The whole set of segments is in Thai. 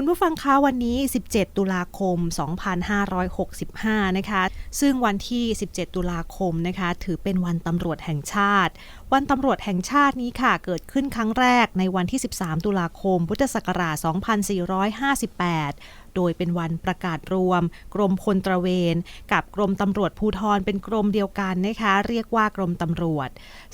คุณผู้ฟังคะวันนี้ 17 ตุลาคม 2565 นะคะ ซึ่งวันที่ 17 ตุลาคมนะคะ ถือเป็นวันตำรวจแห่งชาติ วันตำรวจแห่งชาตินี้ค่ะ เกิดขึ้นครั้งแรกในวันที่ 13 ตุลาคม พุทธศักราช 2458 โดยเป็นวันประกาศรวม กรมพลตระเวน กับกรมตำรวจภูธรเป็นกรมเดียวกันนะคะเรียกว่ากรมตำรวจ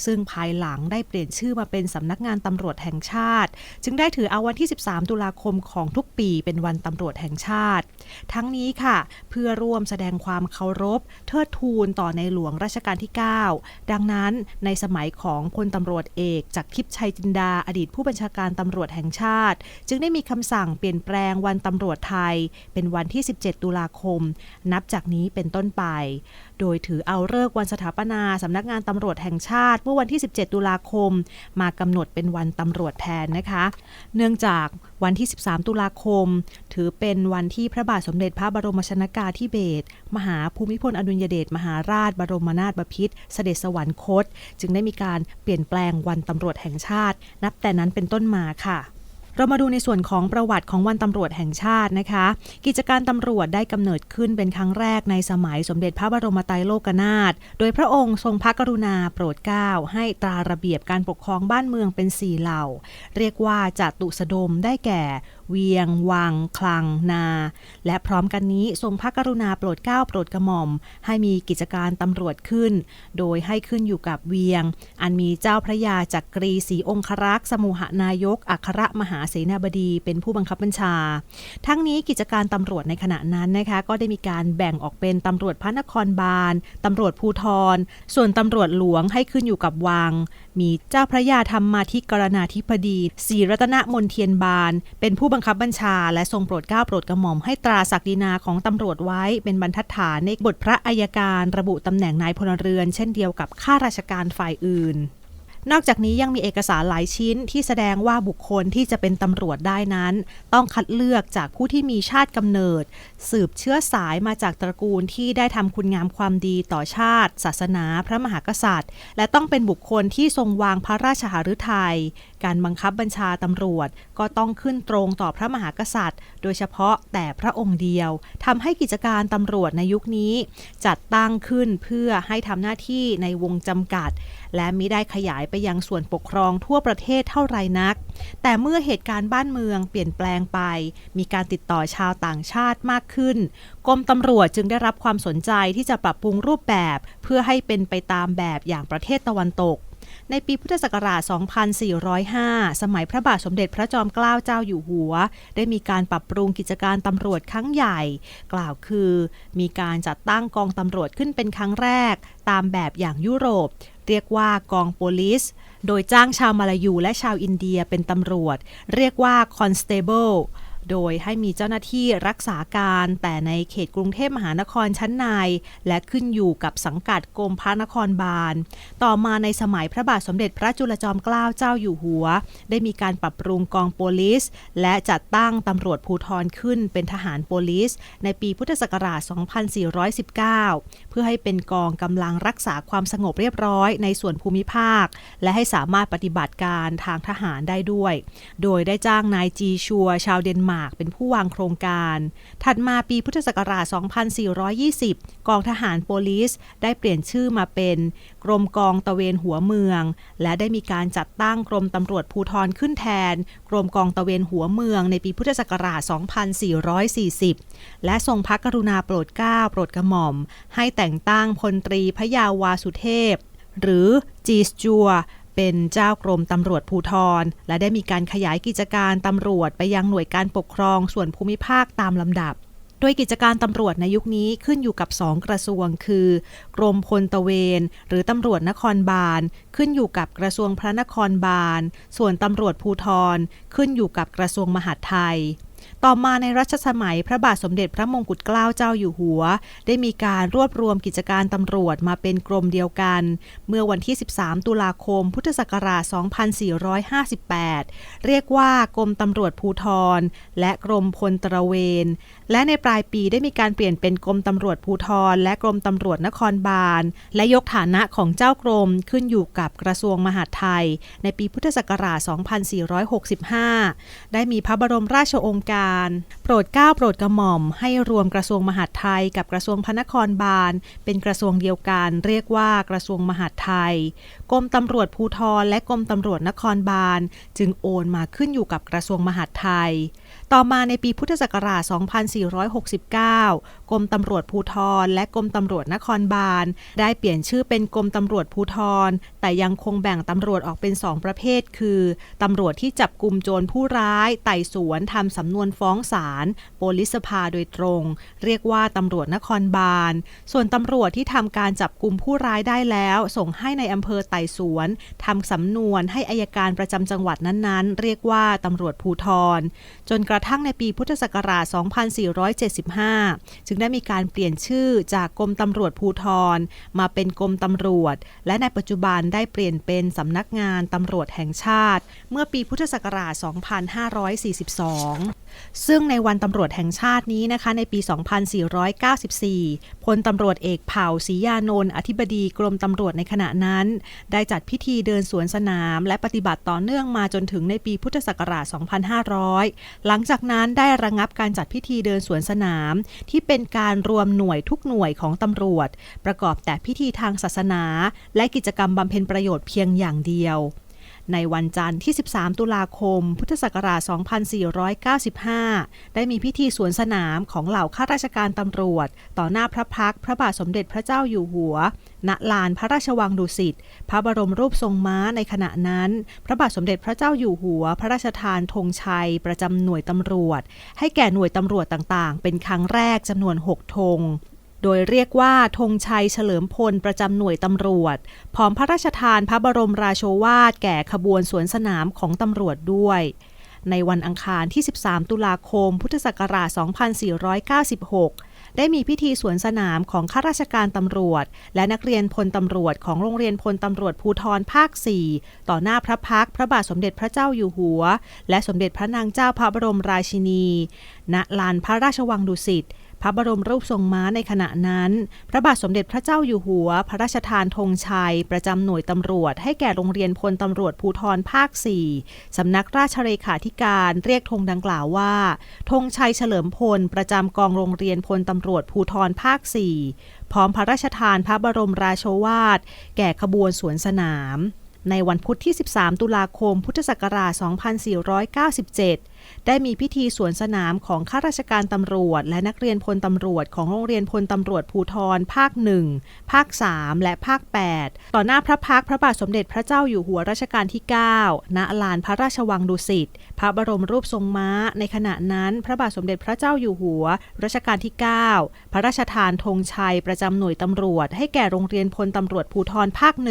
ซึ่งภายหลังได้เปลี่ยนชื่อมาเป็นสำนักงานตำรวจแห่งชาติ จึงได้ถือเอาวันที่ 13 ตุลาคมของทุกปีเป็นวันตำรวจแห่งชาติ ทั้งนี้ค่ะ เพื่อร่วมแสดงความเคารพ เทิดทูนต่อในหลวงรัชกาลที่ 9 ดังนั้นในสมัยของพลตำรวจเอกจากทิพย์ชัยจินดาอดีตผู้บัญชาการตำรวจแห่งชาติ จึงได้มีคำสั่งเปลี่ยนแปลงวันตำรวจไทยเป็นวันที่ 17 ตุลาคม นับจากนี้เป็นต้นไป โดยถือเอาเลิกวันสถาปนาสำนักงานตำรวจแห่งชาติ เมื่อวันที่ 17 ตุลาคม มากำหนดเป็นวันตำรวจแทนนะคะ เนื่องจากวันที่ 13 ตุลาคม ถือเป็นวันที่พระบาทสมเด็จพระบรมชนากาธิเบศรมหาภูมิพลอดุลยเดชมหาราชบรมนาถบพิตรเสด็จสวรรคต จึงได้มีการเปลี่ยนแปลงวันตำรวจแห่งชาติ นับแต่นั้นเป็นต้นมาค่ะ เรามาดูในส่วนของประวัติของวันตำรวจแห่งชาตินะคะ กิจการตำรวจได้กำเนิดขึ้นเป็นครั้งแรกในสมัยสมเด็จพระบรมไตรโลกนาถ โดยพระองค์ทรงพระกรุณาโปรดเกล้าให้ตราระเบียบการปกครองบ้านเมืองเป็นสี่เหล่า เรียกว่าจัตุสดมได้แก่เวียง วัง คลัง นา และพร้อมกันนี้ทรงพระกรุณาโปรดเกล้าโปรดกระหม่อม ให้มีกิจการตำรวจขึ้น โดยให้ขึ้นอยู่กับเวียง อันมีเจ้าพระยาจักรีศรีองครักษ์สมุหนายก อัครมหาเสนาบดีเป็นผู้บังคับบัญชา ทั้งนี้กิจการตำรวจในขณะนั้นนะคะก็ได้มีการแบ่งออกเป็นตำรวจพระนครบาลตำรวจภูธรส่วนตำรวจหลวงให้ขึ้นอยู่กับวัง มีเจ้าพระยาธรรมาธิกรณาธิบดีศรีรัตนมนเทียนบาล เป็นผู้บังคับบัญชา และทรงโปรดเกล้าโปรดกระหม่อมให้ตราศักดินาของตำรวจไว้ เป็นบรรทัดฐานในบทพระอายการ ระบุตำแหน่งนายพลเรือน เช่นเดียวกับข้าราชการฝ่ายอื่น นอกจากนี้ยังมีเอกสารหลายชิ้นที่แสดงว่าบุคคลที่จะเป็นตำรวจได้นั้น ต้องคัดเลือกจากผู้ที่มีชาติกำเนิด สืบเชื้อสายมาจากตระกูลที่ได้ทำคุณงามความดีต่อชาติ ศาสนา พระมหากษัตริย์ และต้องเป็นบุคคลที่ทรงวางพระราชหฤทัยการบังคับบัญชาตำรวจก็ต้องขึ้นตรงต่อพระมหากษัตริย์ โดยเฉพาะแต่พระองค์เดียวทำให้กิจการตำรวจในยุคนี้ จัดตั้งขึ้นเพื่อให้ทำหน้าที่ในวงจำกัด และมิได้ขยายไปยังส่วนปกครองทั่วประเทศเท่าไรนัก แต่เมื่อเหตุการณ์บ้านเมืองเปลี่ยนแปลงไป มีการติดต่อชาวต่างชาติมากขึ้นกรมตำรวจจึงได้รับความสนใจที่จะปรับปรุงรูปแบบ เพื่อให้เป็นไปตามแบบอย่างประเทศตะวันตก ในปีพุทธศักราช 2405 สมัยพระบาทสมเด็จพระจอมเกล้าเจ้าอยู่หัว ได้มีการปรับปรุงกิจการตำรวจครั้งใหญ่ กล่าวคือ มีการจัดตั้งกองตำรวจขึ้นเป็นครั้งแรก ตามแบบอย่างยุโรป เรียกว่ากองโปลิส โดยจ้างชาวมาลายูและชาวอินเดียเป็นตำรวจ เรียกว่าคอนสเตเบิล โดยให้มีเจ้าหน้าที่รักษาการแต่ในเขตกรุงเทพมหานครชั้นใน และขึ้นอยู่กับสังกัดกรมพระนครบาล ต่อมาในสมัยพระบาทสมเด็จพระจุลจอมเกล้าเจ้าอยู่หัว ได้มีการปรับปรุงกองโปลิส และจัดตั้งตำรวจภูธรขึ้นเป็นทหารโปลิส ในปีพุทธศักราช 2419 เพื่อให้เป็นกองกำลังรักษาความสงบเรียบร้อยในส่วนภูมิภาค และให้สามารถปฏิบัติการทางทหารได้ด้วย โดยได้จ้างนายจีชัวชาวเดนมาร์กเป็นผู้วางโครงการ ถัดมาปีพุทธศักราช 2420 กองทหารโปลิสได้เปลี่ยนชื่อมาเป็นกรมกองตะเวนหัวเมือง และได้มีการจัดตั้งกรมตำรวจภูธรขึ้นแทน กรมกองตะเวนหัวเมืองในปีพุทธศักราช 2440 และทรงพระกรุณาโปรดเกล้าโปรดกระหม่อม ให้แต่งตั้งพลตรีพยาวาสุเทพ หรือจีสจัว เป็นเจ้ากรมตำรวจภูทรและได้มีการขยายกิจการตำรวจไปยังหน่วยการปกครองส่วนภูมิภาคตามลำดับ โดยกิจการตำรวจในยุคนี้ขึ้นอยู่กับ 2 กระทรวง คือ กรมพลตระเวน หรือตำรวจนครบาล ขึ้นอยู่กับกระทรวงพระนครบาล ส่วนตำรวจภูทรขึ้นอยู่กับกระทรวงมหาดไทย ต่อมาในรัชสมัยพระบาทสมเด็จพระมงกุฎเกล้าเจ้าอยู่หัว ได้มีการรวบรวมกิจการตำรวจมาเป็นกรมเดียวกัน เมื่อวันที่ 13 ตุลาคม พุทธศักราช 2458 เรียกว่ากรมตำรวจภูทรและกรมพลตระเวน และในปลายปีได้มีการเปลี่ยนเป็นกรมตำรวจภูทรและกรมตำรวจนครบาล และยกฐานะของเจ้ากรมขึ้นอยู่กับกระทรวงมหาดไทย ในปีพุทธศักราช 2465 ได้มีพระบรมราชโองการโปรดเกล้าโปรดกระหม่อม ให้รวมกระทรวงมหาดไทย กับกระทรวงพระนครบาล เป็นกระทรวงเดียวกัน เรียกว่ากระทรวงมหาดไทยกรมตำรวจภูทรและกรมตำรวจนครบาล จึงโอนมาขึ้นอยู่กับกระทรวงมหาดไทย ต่อมาในปีพุทธศักราช 2469 กรมตำรวจภูทรและกรมตำรวจนครบาล ได้เปลี่ยนชื่อเป็นกรมตำรวจภูทรแต่ยังคงแบ่งตำรวจออกเป็น 2 ประเภท คือตำรวจที่จับกลุ่มโจรผู้ร้าย ไต่สวนทำสำนวนฟ้องศาลโปลิสภาโดยตรง เรียกว่าตำรวจนครบาล ส่วนตำรวจที่ทำการจับกลุ่มผู้ร้ายได้แล้ว ส่งให้ในอำเภอไต่สวนทำสำนวนให้อายการประจำจังหวัดนั้นๆ เรียกว่าตำรวจภูทรจนกระทั่งในปีพุทธศักราช 2475 จึงได้มีการเปลี่ยนชื่อจากกรมตำรวจภูทรมาเป็นกรมตำรวจ และในปัจจุบันได้เปลี่ยนเป็นสำนักงานตำรวจแห่งชาติ เมื่อปีพุทธศักราช 2542ซึ่งในวันตำรวจแห่งชาตินี้นะคะ ในปี 2494 พลตำรวจเอกเผ่าศรียานนท์อธิบดีกรมตำรวจในขณะนั้น ได้จัดพิธีเดินสวนสนาม และปฏิบัติต่อเนื่องมาจนถึงในปีพุทธศักราช 2500 หลังจากนั้นได้ระงับการจัดพิธีเดินสวนสนาม ที่เป็นการรวมหน่วยทุกหน่วยของตำรวจ ประกอบแต่พิธีทางศาสนา และกิจกรรมบำเพ็ญประโยชน์เพียงอย่างเดียว ในวันจันทร์ที่ 13 ตุลาคม พุทธศักราช 2495 ได้มีพิธีสวนสนามของเหล่าข้าราชการตำรวจ ต่อหน้าพระพักพระบาทสมเด็จพระเจ้าอยู่หัว ณ ลานพระราชวังดุสิต พระบรมรูปทรงม้าในขณะนั้น พระบาทสมเด็จพระเจ้าอยู่หัว พระราชทานธงชัย ประจำหน่วยตำรวจ ให้แก่หน่วยตำรวจต่างๆ เป็นครั้งแรกจำนวน 6 ธง โดยเรียกว่าธงชัยเฉลิมพลประจำหน่วยตำรวจ พร้อมพระราชทานพระบรมราโชวาทแก่ขบวนสวนสนามของตำรวจด้วย ในวันอังคารที่ 13 ตุลาคม พุทธศักราช 2496 ได้มีพิธีสวนสนามของข้าราชการตำรวจ และนักเรียนพลตำรวจของโรงเรียนพลตำรวจภูทรภาค 4 ต่อหน้าพระพักพระบาทสมเด็จพระเจ้าอยู่หัว และสมเด็จพระนางเจ้าพระบรมราชินี ณ ลานพระราชวังดุสิต พระบรมรูปทรงม้าในขณะนั้น พระบาทสมเด็จพระเจ้าอยู่หัว พระราชทานธงชัย ประจำหน่วยตำรวจ ให้แก่โรงเรียนพลตำรวจภูทรภาค 4 สำนักราชเลขาธิการเรียกธงดังกล่าวว่าธงชัยเฉลิมพล ประจำกองโรงเรียนพลตำรวจภูทรภาค 4 พร้อมพระราชทานพระบรมราโชวาท แก่ขบวนสวนสนาม ในวันพุธที่ 13 ตุลาคม พุทธศักราช 2497 ได้มีพิธีสวนสนามของข้าราชการตำรวจ และนักเรียนพลตำรวจของโรงเรียนพลตำรวจภูทรภาค 1 ภาค 3 และภาค 8 ต่อหน้าพระพักพระบาทสมเด็จพระเจ้าอยู่หัวรัชกาลที่ 9 ณ ลานพระราชวังดุสิต พระบรมรูปทรงม้า ในขณะนั้น พระบาทสมเด็จพระเจ้าอยู่หัวรัชกาลที่ 9 พระราชทานธงชัยประจำหน่วยตำรวจ ให้แก่โรงเรียนพลตำรวจภูทรภาค1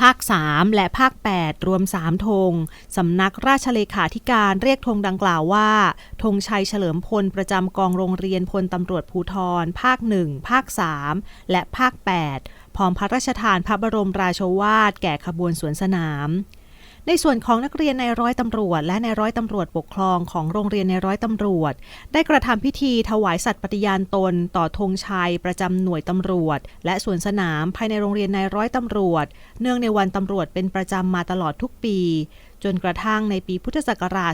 ภาค 3 และภาค 8 รวม 3 ธง สำนักราชเลขาธิการเรียกธงดังกล่าวว่า ธงชัยเฉลิมพลประจำกองโรงเรียนพลตำรวจภูทรภาค 1 ภาค 3 และภาค 8 พร้อมพระราชทานพระบรมราโชวาทแก่ขบวนสวนสนาม ในส่วนของนักเรียนในร้อยตำรวจ และในร้อยตำรวจปกครองของโรงเรียนในร้อยตำรวจ ได้กระทำพิธีถวายสัตย์ปฏิญาณตน ต่อธงชัย ประจำหน่วยตำรวจ และสวนสนามภายในโรงเรียนในร้อยตำรวจ เนื่องในวันตำรวจเป็นประจำมาตลอดทุกปี จนกระทั่งในปีพุทธศักราช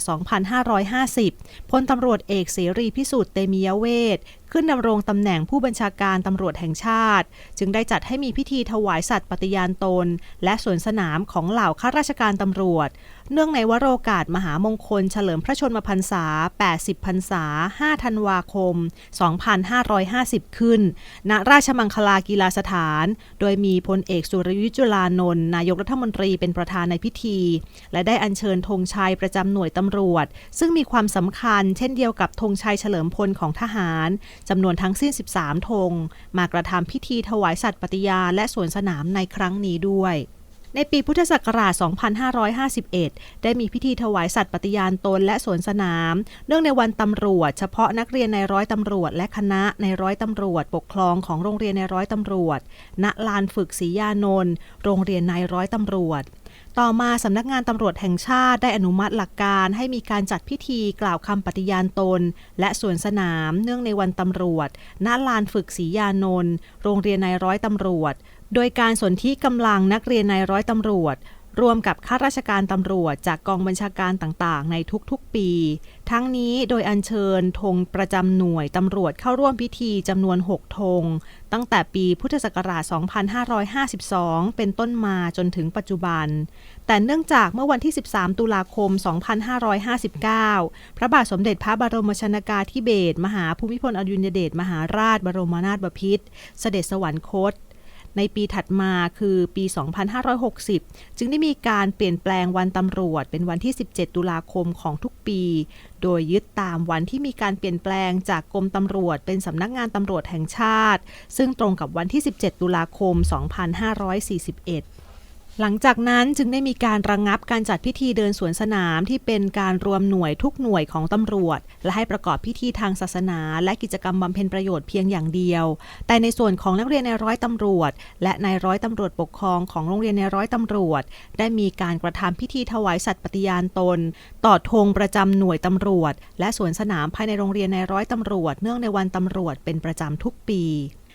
2550 พลตำรวจเอกเสรีพิสุทธิ์เตมียเวท ขึ้นดำรงตำแหน่งผู้บัญชาการตำรวจแห่งชาติ จึงได้จัดให้มีพิธีถวายสัตว์ปฏิญาณตน และสวนสนามของเหล่าข้าราชการตำรวจ เนื่องในวโรกาสมหามงคลเฉลิมพระชนมพรรษา 80 พรรษา 5 ธันวาคม 2550 ขึ้น ณ ราชมังคลากีฬาสถาน โดยมีพลเอกสุรยุจุลานนท์นายกรัฐมนตรีเป็นประธานในพิธี และได้อัญเชิญธงชัยประจำหน่วยตำรวจ ซึ่งมีความสำคัญเช่นเดียวกับธงชัยเฉลิมพลของทหารจำนวนทั้งสิ้น 13 ธง มากระทำพิธีถวายสัตย์ปฏิญาณและสวนสนามในครั้งนี้ด้วย ในปีพุทธศักราช 2551 ได้มีพิธีถวายสัตว์ปฏิญาณตนและสวนสนาม เนื่องในวันตำรวจ เฉพาะนักเรียนในร้อยตำรวจ และคณะในร้อยตำรวจ ปกครองของโรงเรียนในร้อยตำรวจ ณ ลานฝึกศรียานนท์ โรงเรียนในร้อยตำรวจต่อมาสำนักงานตำรวจแห่งชาติได้อนุมัติหลักการให้มีการจัดพิธีกล่าวคำปฏิญาณตน และสวนสนามเนื่องในวันตำรวจ ณ ลานฝึกศรียานนท์ โรงเรียนในร้อยตำรวจ โดยการสนที่กำลังนักเรียนในร้อยตำรวจรวมกับข้าราชการตำรวจจากกองบัญชาการต่างๆ ในทุกๆปี ทั้งนี้โดยอัญเชิญธงประจำหน่วยตำรวจเข้าร่วมพิธีจำนวน 6 ธง ตั้งแต่ปีพุทธศักราช 2552 เป็นต้นมาจนถึงปัจจุบัน แต่เนื่องจากเมื่อวันที่ 13 ตุลาคม 2559 พระบาทสมเด็จพระบรมชนากาธิเบศรมหาภูมิพลอดุลยเดชมหาราชบรมนาถบพิตรเสด็จสวรรคต ในปีถัดมาคือปี 2560 จึงได้มีการเปลี่ยนแปลงวันตำรวจเป็นวันที่ 17 ตุลาคมของทุกปี โดยยึดตามวันที่มีการเปลี่ยนแปลงจากกรมตำรวจเป็นสำนักงานตำรวจแห่งชาติ ซึ่งตรงกับวันที่ 17 ตุลาคม 2541 หลังจากนั้นจึงได้มีการระงงับการจัดพิธีเดินสวนสนามที่เป็นการรวมหน่วยทุกหน่วยของตำรวจ และให้ประกอบพิธีทางศาสนา และกิจกรรมบำเพ็ญประโยชน์เพียงอย่างเดียว แต่ในส่วนของนักเรียนในร้อยตำรวจ และในร้อยตำรวจปกครองของโรงเรียนในร้อยตำรวจ ได้มีการกระทำพิธีถวายสัตย์ปฏิญาณตน ต่อธงประจำหน่วยตำรวจ และสวนสนามภายในโรงเรียนในร้อยตำรวจ เนื่องในวันตำรวจเป็นประจำทุกปี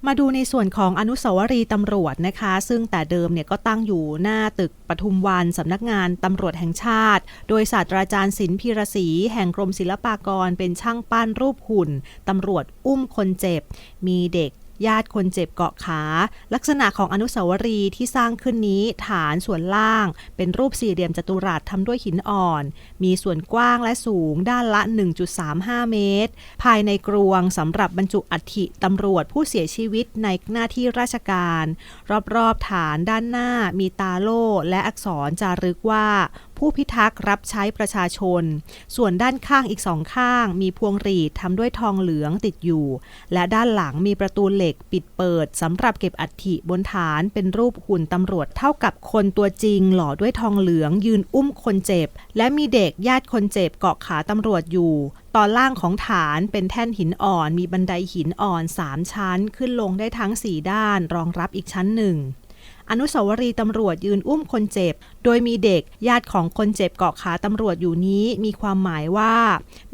มาดูในส่วนของอนุสาวรีย์ตำรวจนะคะ ซึ่งแต่เดิมเนี่ยก็ตั้งอยู่หน้าตึกปทุมวันสำนักงานตำรวจแห่งชาติ โดยศาสตราจารย์ศิลป์พีรศรีแห่งกรมศิลปากร เป็นช่างปั้นรูปหุ่นตำรวจอุ้มคนเจ็บ มีเด็ก ญาติคนเจ็บเกาะขา ลักษณะของอนุสาวรีย์ที่สร้างขึ้นนี้ฐานส่วนล่าง เป็นรูปสี่เหลี่ยมจัตุรัสทำด้วยหินอ่อน มีส่วนกว้างและสูงด้านละ 1.35 เมตร ภายในกรวงสำหรับบรรจุอัฐิตำรวจผู้เสียชีวิตในหน้าที่ราชการ รอบๆฐานด้านหน้ามีตาโล่และอักษรจารึกว่าผู้พิทักษ์รับใช้ประชาชน ส่วนด้านข้างอีกสองข้าง มีพวงหรีดทำด้วยทองเหลืองติดอยู่ และด้านหลังมีประตูเหล็กปิดเปิดสำหรับเก็บอัฐิบนฐานเป็นรูปหุ่นตำรวจเท่ากับคนตัวจริง หล่อด้วยทองเหลืองยืนอุ้มคนเจ็บ และมีเด็กญาติคนเจ็บเกาะขาตำรวจอยู่ ตอนล่างของฐานเป็นแท่นหินอ่อน มีบันไดหินอ่อน 3 ชั้น ขึ้นลงได้ทั้ง 4 ด้าน รองรับอีกชั้นหนึ่ง อนุสาวรีย์ตำรวจยืนอุ้มคนเจ็บ โดยมีเด็กญาติของคนเจ็บเกาะขาตำรวจอยู่นี้มีความหมายว่า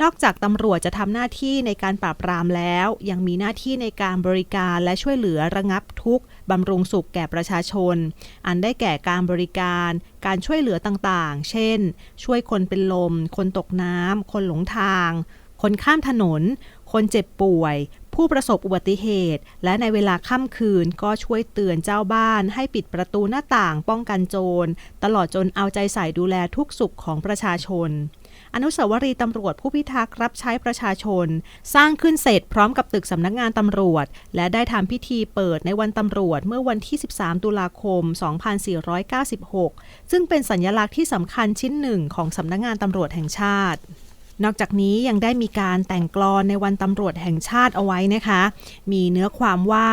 นอกจากตำรวจจะทำหน้าที่ในการปราบปรามแล้ว ยังมีหน้าที่ในการบริการและช่วยเหลือระงับทุกข์บำรุงสุขแก่ประชาชน อันได้แก่การบริการ การช่วยเหลือต่างๆ เช่น ช่วยคนเป็นลม คนตกน้ำคนหลงทาง คนข้ามถนน คนเจ็บป่วย ผู้ประสบอุบัติเหตุ และในเวลาค่ำคืนก็ช่วยเตือนเจ้าบ้าน ให้ปิดประตูหน้าต่างป้องกันโจร ตลอดจนเอาใจใส่ดูแลทุกสุขของประชาชน อนุสาวรีย์ตำรวจผู้พิทักษ์รับใช้ประชาชน สร้างขึ้นเสร็จพร้อมกับตึกสำนักงานตำรวจ และได้ทำพิธีเปิดในวันตำรวจเมื่อวันที่ 13 ตุลาคม 2496 ซึ่งเป็นสัญลักษณ์ที่สำคัญชิ้นหนึ่งของสำนักงานตำรวจแห่งชาติ นอกจากนี้ยังได้มีการแต่งกลอนในวันตำรวจแห่งชาติเอาไว้นะคะ มีเนื้อความว่า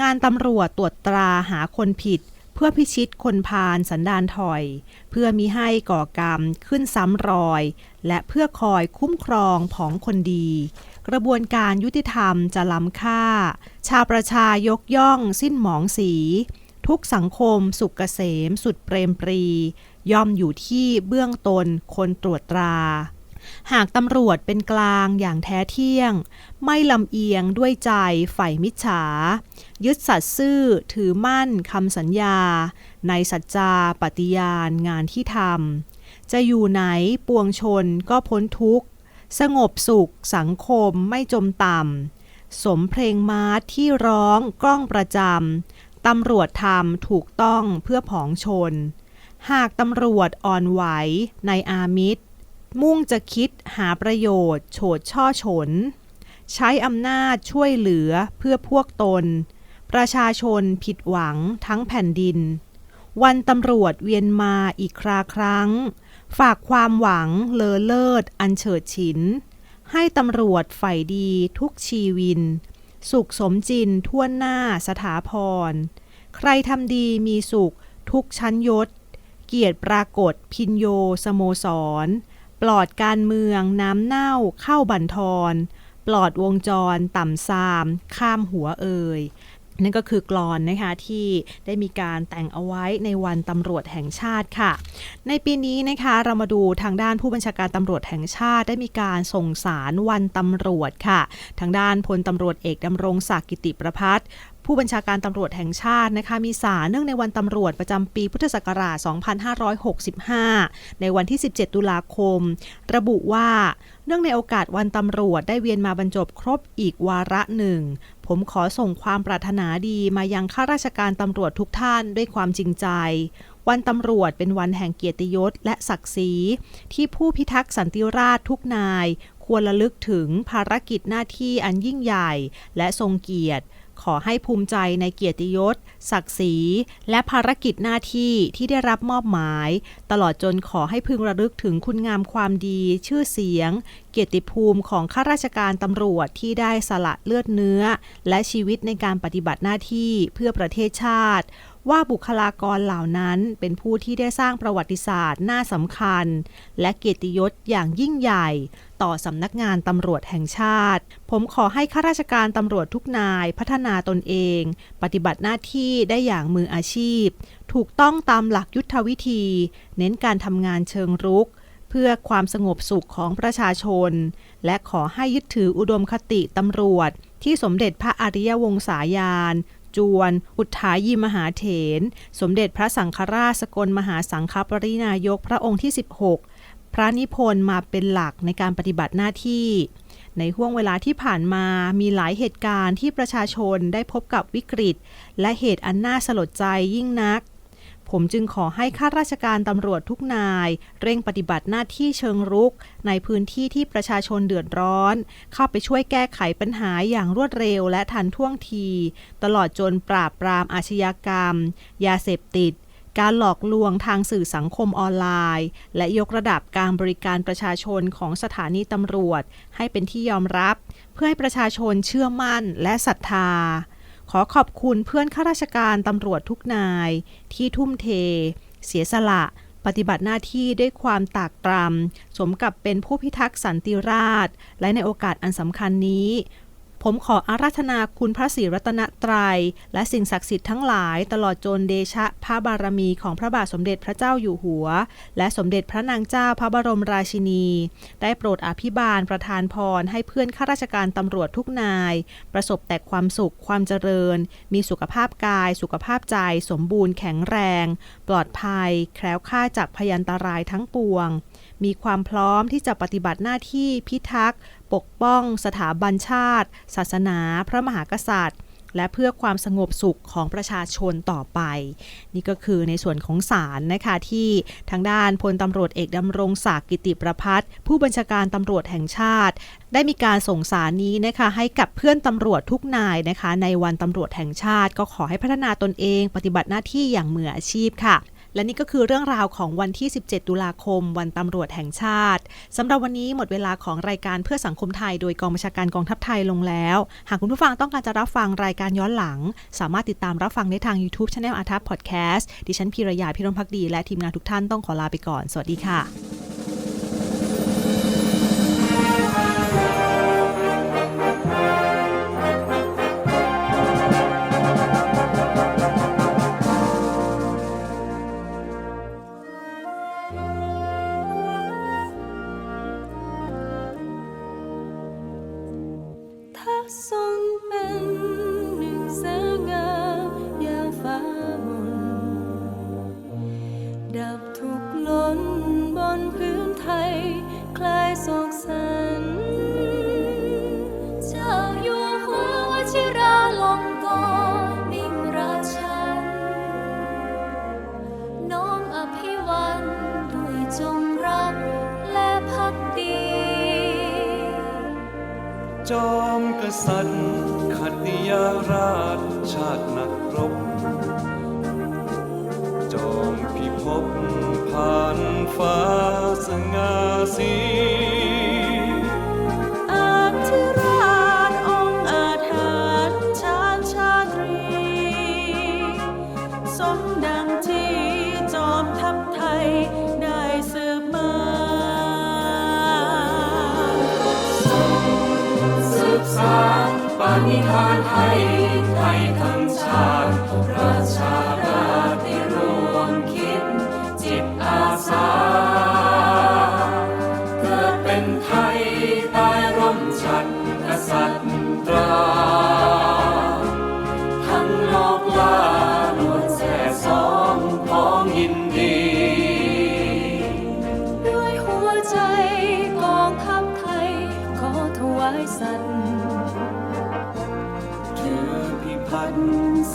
งานตำรวจตรวจตราหาคนผิด เพื่อพิชิตคนพาลสันดานถอย เพื่อมิให้ก่อกรรมขึ้นซ้ำรอย และเพื่อคอยคุ้มครองผองคนดี กระบวนการยุติธรรมจะล้ำค่า ชาวประชายกย่องสิ้นหมองสีทุกสังคมสุขเกษมสุดเปรมปรี ย่อมอยู่ที่เบื้องตนคนตรวจตรา หากตำรวจเป็นกลางอย่างแท้เที่ยง ไม่ลำเอียงด้วยใจใฝ่มิจฉา ยึดสัตย์ซื่อถือมั่นคำสัญญา ในสัจจาปฏิญาณงานที่ทำจะอยู่ไหนปวงชนก็พ้นทุกข์ สงบสุขสังคมไม่จมต่ำ สมเพลงมาร์ทที่ร้องกล้องประจำตำรวจทำถูกต้องเพื่อผองชนหากตำรวจอ่อนไหวในอามิตร มุ่งจะคิดหาประโยชน์ โฉดช่อฉน ใช้อำนาจช่วยเหลือเพื่อพวกตน ประชาชนผิดหวังทั้งแผ่นดิน วันตำรวจเวียนมาอีกคราครั้ง ฝากความหวังเลอเลิศอันเฉิดฉิน ให้ตำรวจใฝ่ดีทุกชีวิน สุขสมจินทั่วหน้าสถาพร ใครทำดีมีสุขทุกชั้นยศ เกียรติปรากฏพินโยสโมสร ปลอดการเมืองน้ำเน่าเข้าบันทอนปลอดวงจรต่ำซาม ข้ามหัวเอ่ยนั่นก็คือกลอนนะคะที่ได้มีการแต่งเอาไว้ในวันตำรวจแห่งชาติค่ะ ในปีนี้นะคะเรามาดูทางด้านผู้บัญชาการตำรวจแห่งชาติ ได้มีการส่งสารวันตำรวจค่ะ ทางด้านพลตำรวจเอกดำรงศักดิ์กิติประพัฒน์ ผู้บัญชาการตำรวจแห่งชาตินะคะมีสารเนื่องในวันตำรวจประจำปีพุทธศักราช 2565 ในวันที่ 17 ตุลาคม ระบุว่าเนื่องในโอกาสวันตำรวจได้เวียนมาบรรจบครบอีกวาระหนึ่ง ผมขอส่งความปรารถนาดีมายังข้าราชการตำรวจทุกท่านด้วยความจริงใจ วันตำรวจเป็นวันแห่งเกียรติยศและศักดิ์ศรี ที่ผู้พิทักษ์สันติราษฎร์ทุกนาย ควรระลึกถึงภารกิจหน้าที่อันยิ่งใหญ่ และทรงเกียรติ ขอให้ภูมิใจในเกียรติยศ ศักดิ์ศรี และภารกิจหน้าที่ที่ได้รับมอบหมาย ตลอดจนขอให้พึงระลึกถึงคุณงามความดี ชื่อเสียง เกียรติภูมิของข้าราชการตำรวจที่ได้สละเลือดเนื้อ และชีวิตในการปฏิบัติหน้าที่เพื่อประเทศชาติ ว่าบุคลากรเหล่านั้นเป็นผู้ที่ได้สร้างประวัติศาสตร์น่าสำคัญ และเกียรติยศอย่างยิ่งใหญ่ ต่อสำนักงานตำรวจแห่งชาติ ผมขอให้ข้าราชการตำรวจทุกนายพัฒนาตนเอง ปฏิบัติหน้าที่ได้อย่างมืออาชีพ ถูกต้องตามหลักยุทธวิธี เน้นการทำงานเชิงรุก เพื่อความสงบสุขของประชาชน และขอให้ยึดถืออุดมคติตำรวจ ที่สมเด็จพระอริยวงศายานจวน อุทายิมหาเถรสมเด็จพระสังฆราชสกลมหาสังฆปรินายกพระองค์ที่ 16 พระนิพนธ์มาเป็นหลักในการปฏิบัติหน้าที่ ในห่วงเวลาที่ผ่านมามีหลายเหตุการณ์ที่ประชาชนได้พบกับวิกฤต และเหตุอันน่าสลดใจยิ่งนัก ผมจึงขอให้ข้าราชการตำรวจทุกนาย เร่งปฏิบัติหน้าที่เชิงรุก ในพื้นที่ที่ประชาชนเดือดร้อน เข้าไปช่วยแก้ไขปัญหาอย่างรวดเร็วและทันท่วงที ตลอดจนปราบปรามอาชญากรรม ยาเสพติด การหลอกลวงทางสื่อสังคมออนไลน์ และยกระดับการบริการประชาชนของสถานีตำรวจ ให้เป็นที่ยอมรับ เพื่อให้ประชาชนเชื่อมั่นและศรัทธา ขอขอบคุณเพื่อนข้าราชการตำรวจทุกนาย ที่ทุ่มเท เสียสละปฏิบัติหน้าที่ด้วยความตากตรำสมกับเป็นผู้พิทักษ์สันติราษฎร์และในโอกาสอันสำคัญนี้ ผมขออาราธนาคุณพระศรีรัตนตรัย และสิ่งศักดิ์สิทธิ์ทั้งหลายตลอดจนเดชะพระบารมีของพระบาทสมเด็จพระเจ้าอยู่หัว และสมเด็จพระนางเจ้าพระบรมราชินี ได้โปรดอภิบาลประทานพรให้เพื่อนข้าราชการตำรวจทุกนาย ประสบแต่ความสุขความเจริญ มีสุขภาพกาย สุขภาพใจ สมบูรณ์แข็งแรง ปลอดภัย แคล้วคลาดจากพยันตรายทั้งปวง มีความพร้อมที่จะปฏิบัติหน้าที่พิทักษ์ ปกป้องสถาบันชาติ ศาสนา พระมหากษัตริย์ และเพื่อความสงบสุขของประชาชนต่อไป นี่ก็คือในส่วนของศาลนะคะที่ทางด้านพลตำรวจเอกดำรงศักดิ์กิติประพัฒน์ผู้บัญชาการตำรวจแห่งชาติ ได้มีการส่งสารนี้นะคะให้กับเพื่อนตำรวจทุกนายนะคะ ในวันตำรวจแห่งชาติ ก็ขอให้พัฒนาตนเอง ปฏิบัติหน้าที่อย่างมืออาชีพค่ะ และนี่ก็คือเรื่องราวของวันที่ 17 ตุลาคม วันตำรวจแห่งชาติสำหรับวันนี้หมดเวลาของรายการเพื่อสังคมไทย โดยกองบัญชาการกองทัพไทยลงแล้ว หากคุณผู้ฟังต้องการจะรับฟังรายการย้อนหลัง สามารถติดตามรับฟังได้ทาง YouTube c h anel อาทัพพอดแคสต์ดิฉันพีรยาพิรมพักดี และทีมงานทุกท่านต้องขอลาไปก่อน สวัสดีค่ะ จอมกษัตริย์ขัตติยาราชชาตินักรบ จอมพิภพผ่านฟ้าสง่าสี นิทานให้ไทยทั้งชาติประชา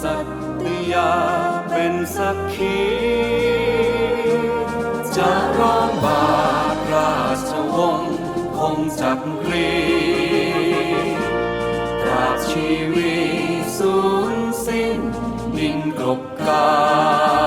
สัตยาเป็นสักขีจะร้องบาทราชวงศ์คงจักกรีตราบชีวิตสูญสิ้นดินกลบกา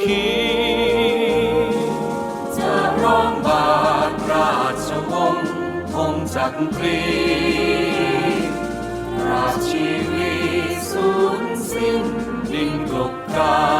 คีจะร้องบาทราชวงศ์คงจักกรี ราชีวีสูญสิ้นดินกลบกา